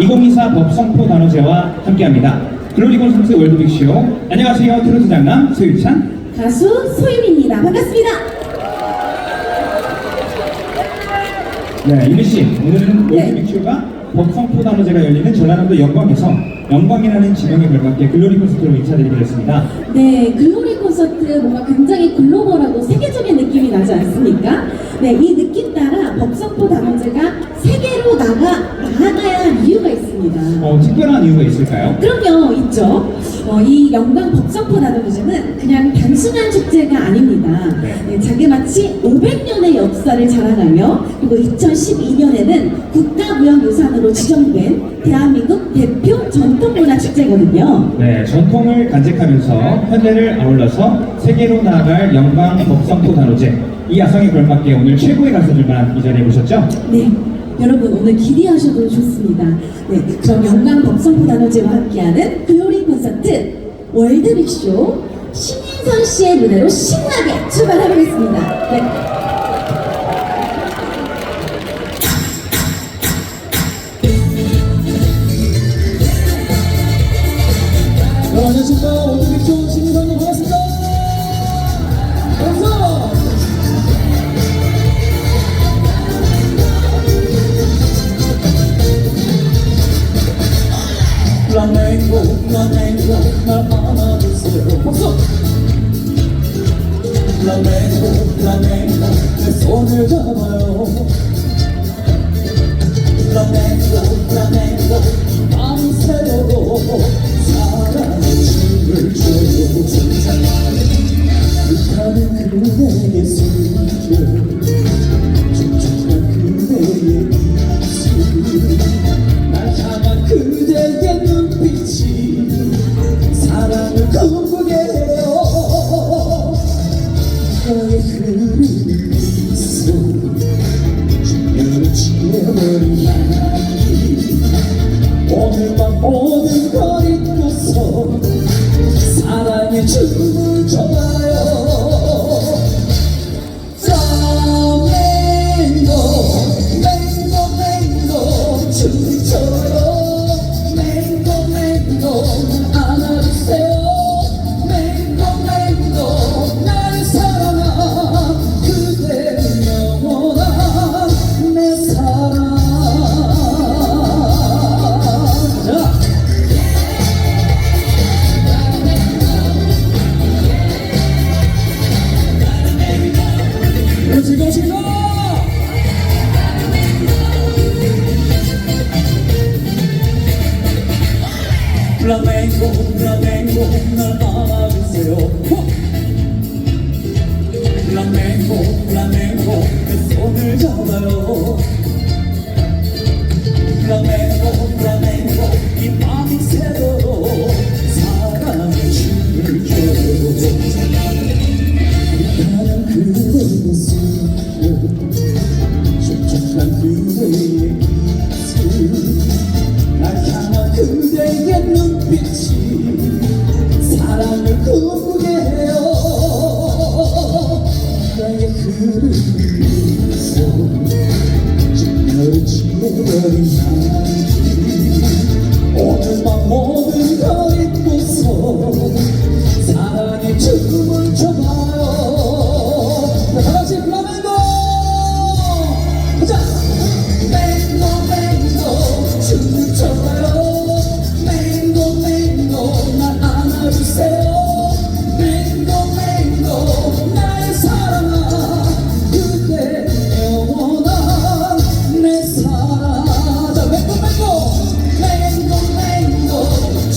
2024 법성포 단오제와 함께합니다. 글로리 콘서트 월드빅쇼. 안녕하세요. 트로트 장남 소유찬. 가수 소임입니다. 반갑습니다. 네, 이미 씨. 오늘은 네. 월드빅쇼가 법성포 단오제가 열리는 전라남도 영광에서 영광이라는 지명에 걸맞게 글로리 콘서트로 인사드리기로 했습니다. 네, 글로리 콘서트 뭔가 굉장히 글로벌하고 세계적인 느낌이 나지 않습니까? 네, 이 느낌 따라 법석포 단원제가 세계로 나가 나아가야 할 이유가 있습니다. 어, 특별한 이유가 있을까요? 그럼요, 있죠. 어, 이 영광 법석포 단원제는 그냥 단순한 축제가 아닙니다. 네. 네, 자그마치 500년의 역사를 자랑하며 그리고 2012년에는 국가무형유산으로 지정된 대한민국 대표 전통문화 축제거든요. 네, 전통을 간직하면서 현대를 아울러서 세계로 나아갈 영광 법성포 단오제. 이 야성에 걸맞게 오늘 최고의 가수들만 이 자리에 모셨죠? 네, 여러분 오늘 기대하셔도 좋습니다. 네, 그럼 영광 법성포 단어제와 함께하는 글로리 콘서트 월드빅쇼 신인선 씨의 무대로 신나게 출발해보겠습니다. 네. 날 안아주세요 박수 플라멩고 플라멩고 내 손을 잡아요 플라멩고 플라멩고 마음이 새도록 사랑의 춤을 춰요 불타는 그대의 숨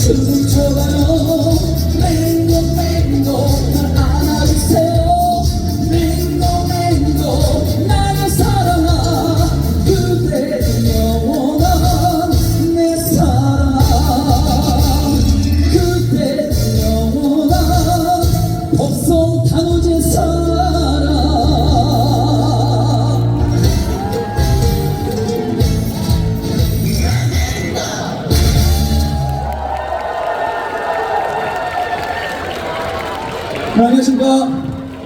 춤을 춰봐요 네, 안녕하십니까.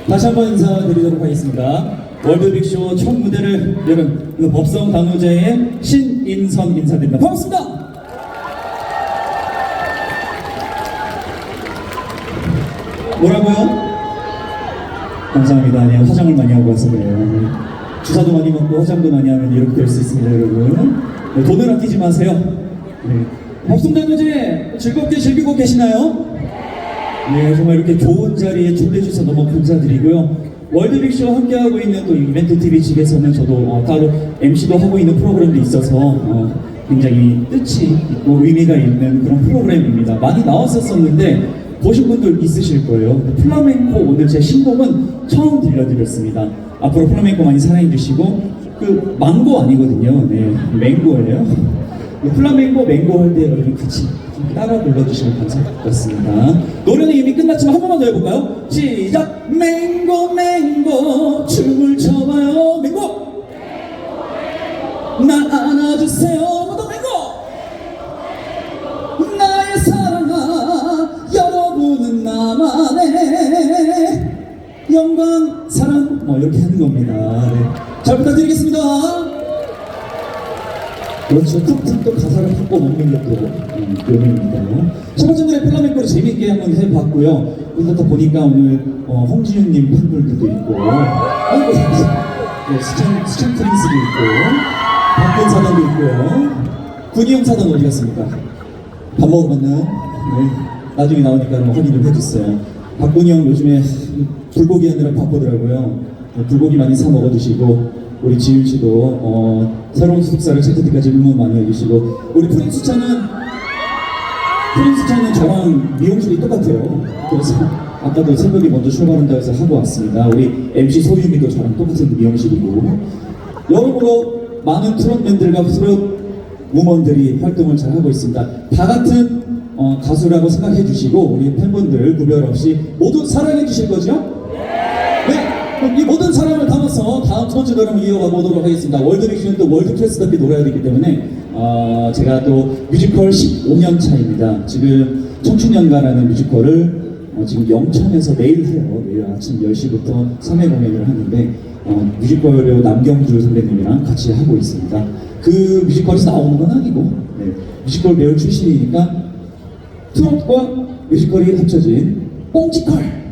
다시 한번 인사드리도록 하겠습니다. 월드빅쇼 첫 무대를 여는 그 법성 단우제의 신인선 인사드립니다. 반갑습니다. 뭐라고요? 감사합니다. 아니요 화장을 많이 하고 와서 그래요. 네. 주사도 많이 먹고 화장도 많이 하면 이렇게 될 수 있습니다, 여러분. 네, 돈을 아끼지 마세요. 네. 법성단무제 즐겁게 즐기고 계시나요? 네, 정말 이렇게 좋은 자리에 초대해 주셔서 너무 감사드리고요. 월드빅쇼 함께하고 있는 또 이벤트 TV 측에서는 저도 어, 따로 MC도 하고 있는 프로그램도 있어서 어, 굉장히 뜻이 있고 의미가 있는 그런 프로그램입니다. 많이 나왔었었는데 보신 분들 있으실 거예요. 플라멩코 오늘 제 신곡은 처음 들려드렸습니다. 앞으로 플라멩코 많이 사랑해 주시고 그 망고 아니거든요. 네, 맹고예요. 네, 플라멩코 맹고 할때 여러분 같이 좀 따라 불러주시면 감사하겠습니다. 노래는 이미 끝났지만 한 번만 더 해볼까요? 시작! 맹고 맹고 춤을 춰봐요 맹고 날 안아주세요 모두 맹고 나의 사랑아 여러분은 나만의 영광 사랑 뭐 이렇게 하는 겁니다 네. 잘 부탁드리겠습니다 그렇죠 툭툭 또 가사를 바꿔 먹는 것도 음, 묘미입니다 첫 번째 노래 플라멩코를 재미있게 한번 해봤고요 그러다 보니까 오늘 어, 홍지윤님 팬분들도 있고 아이고 네, 수찬, 수찬 프린스도 있고 박근 사단도 있고요 군이형 사단 어디 갔습니까? 밥 먹으러 갔나요? 네. 나중에 나오니까 뭐 확인 좀 해주세요. 박군이 형 요즘에 불고기 하느라 바쁘더라고요. 네, 불고기 많이 사 먹어 드시고 우리 지윤 씨도 어, 새로운 소속사를 찾을 때까지 응원 많이 해주시고 우리 프린스 차는 프린스 차는 저랑 미용실이 똑같아요. 그래서 아까도 새벽에 먼저 출발한다 해서 하고 왔습니다. 우리 MC 소유미도 저랑 똑같은 미용실이고 여러모로 많은 트롯맨들과 트롯 우먼들이 활동을 잘 하고 있습니다. 다 같은 어, 가수라고 생각해 주시고 우리 팬분들 구별 없이 모두 사랑해 주실 거죠? 이 모든 사랑을 담아서 다음 첫 번째 노래를 이어가 보도록 하겠습니다. 월드빅쇼는 또 월드 클래스답게 놀아야 되기 때문에 어, 제가 또 뮤지컬 15년 차입니다. 지금 청춘연가라는 뮤지컬을 어, 지금 영천에서 내일 해요. 내일 아침 10시부터 3회 공연을 하는데 어, 뮤지컬 배우 남경주 선배님이랑 같이 하고 있습니다. 그 뮤지컬에서 나오는 건 아니고 네, 뮤지컬 배우 출신이니까 트롯과 뮤지컬이 합쳐진 뽕지컬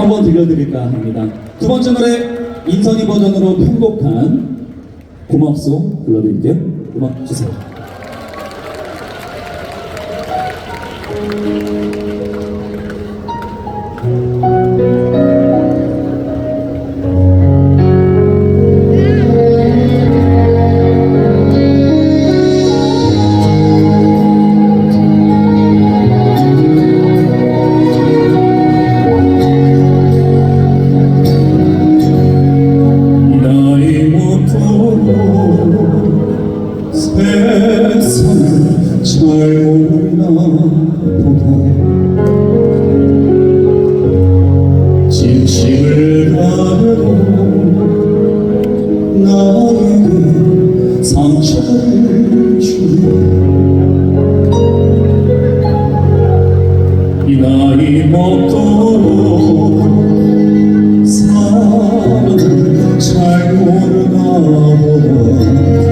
한번 들려드릴까 합니다. 두 번째 노래 인선이 버전으로 편곡한 고맙소 불러드릴게요. 음악 주세요. 이 나이 먹도록 사랑을 잘 모르나 보다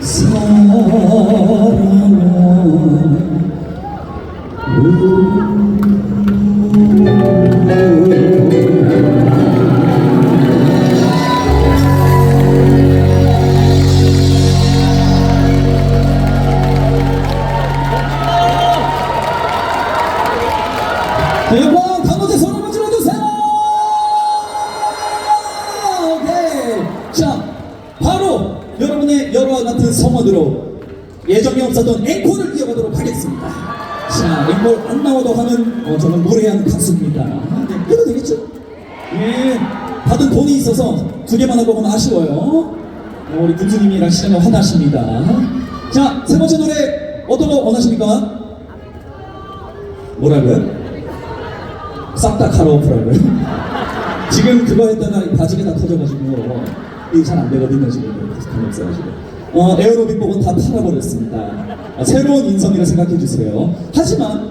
사랑아 여러분의 여러와 같은 성원으로 예정이 없었던 앵콜을 이어가도록 하겠습니다 자 앵콜 안 나와도 하는 어, 저는 무례한 가수입니다 네, 해도 되겠죠? 예 받은 돈이 있어서 두 개만 하고 가면 아쉬워요 어, 우리 군수님이랑 시간을 화나십니다 자 세 번째 노래 어떤 거 원하십니까? 뭐라고요? 싹다 갈아엎으라고요. 지금 그거 했다가 바지가 다 터져가지고 이게 잘 안 되거든요 지금 가슴이 없어가지고. 어 에어로빅 복은 다 팔아버렸습니다. 어, 새로운 인성이라 생각해 주세요. 하지만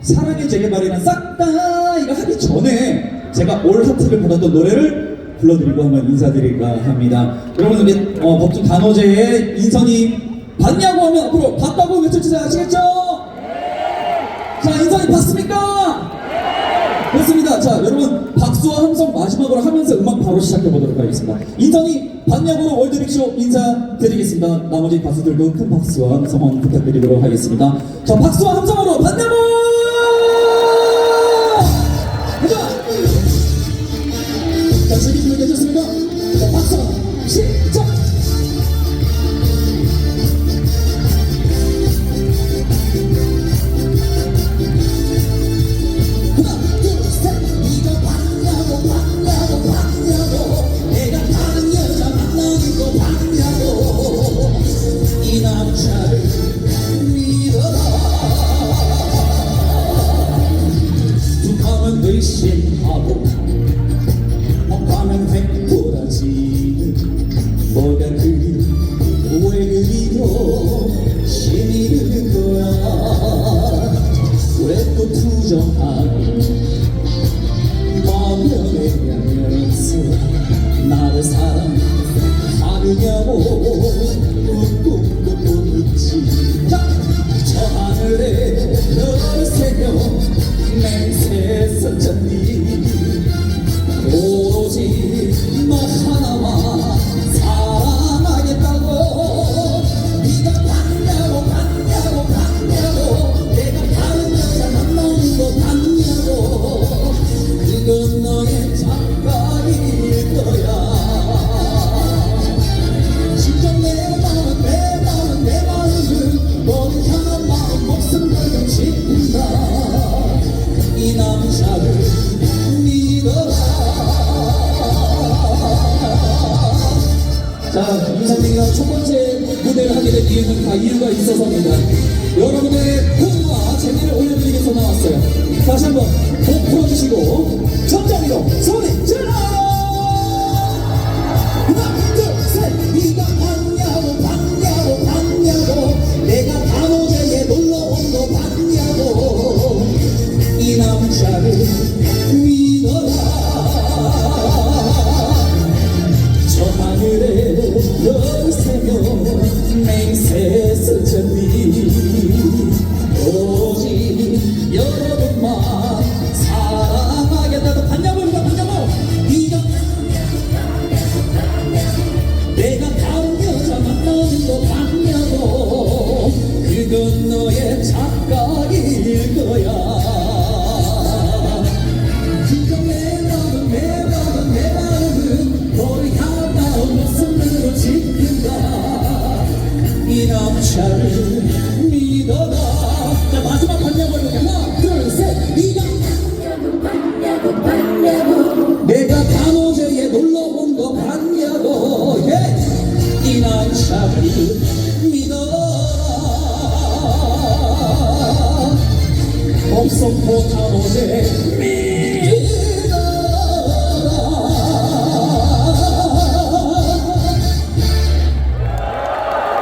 사랑의 재개발이란 싹다 이거 하기 전에 제가 올 하트를 받았던 노래를 불러드리고 한번 인사드릴까 합니다. 여러분 우리 어, 법중 단호제의 인선이 봤냐고 하면 앞으로 봤다고 외쳐주세요 아시겠죠? 자 인선이 봤습니까? 그렇습니다. 자, 여러분 박수와 함성 마지막으로 하면서 음악 바로 시작해 보도록 하겠습니다. 인턴이 반야고로 월드빅쇼 인사드리겠습니다. 나머지 가수들도 큰 박수와 함성 부탁드리도록 하겠습니다. 자, 박수와 함성으로 반야고! 선전니. 오로지 너 하나만 첫 번째 무대를 하게 된 이유는 다 이유가 있어서입니다. 여러분의 흥과 재미를 올려드리기 위해서 나왔어요. 다시 한번 목 풀어주시고 전장으로 소리 이